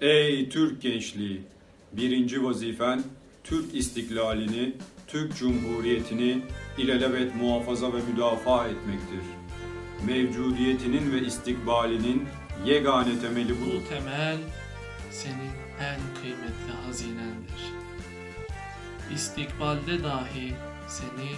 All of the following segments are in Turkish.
Ey Türk gençliği! Birinci vazifen Türk istiklalini, Türk Cumhuriyeti'ni ilelebet muhafaza ve müdafaa etmektir. Mevcudiyetinin ve istikbalinin yegane temeli budur. Bu temel senin en kıymetli hazinendir. İstikbalde dahi seni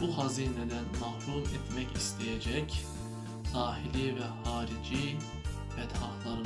bu hazineden mahrum etmek isteyecek dahili ve harici fethahların olacaktır.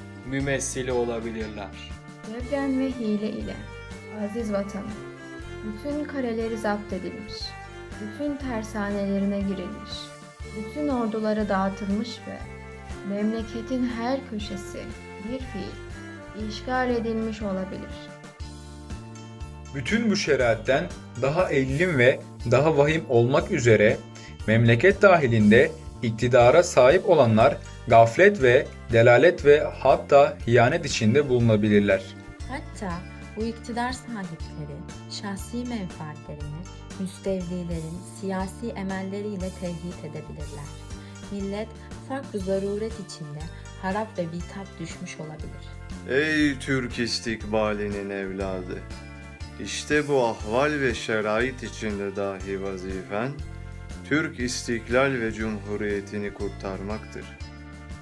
mümessili olabilirler. Devren ve hile ile aziz vatanım, bütün kaleleri zapt edilmiş, bütün tersanelerine girilmiş, bütün orduları dağıtılmış ve memleketin her köşesi bir fiil işgal edilmiş olabilir. bütün bu şeriatten daha ellim ve daha vahim olmak üzere memleket dahilinde iktidara sahip olanlar gaflet ve delalet ve hatta hiyanet içinde bulunabilirler. Hatta bu iktidar sahipleri şahsi menfaatlerini müstevlilerin siyasi emelleriyle tehdit edebilirler. Millet farklı zaruret içinde harap ve bitap düşmüş olabilir. Ey Türk istikbalinin evladı! İşte bu ahval ve şerait içinde dahi vazifen, Türk istiklal ve cumhuriyetini kurtarmaktır.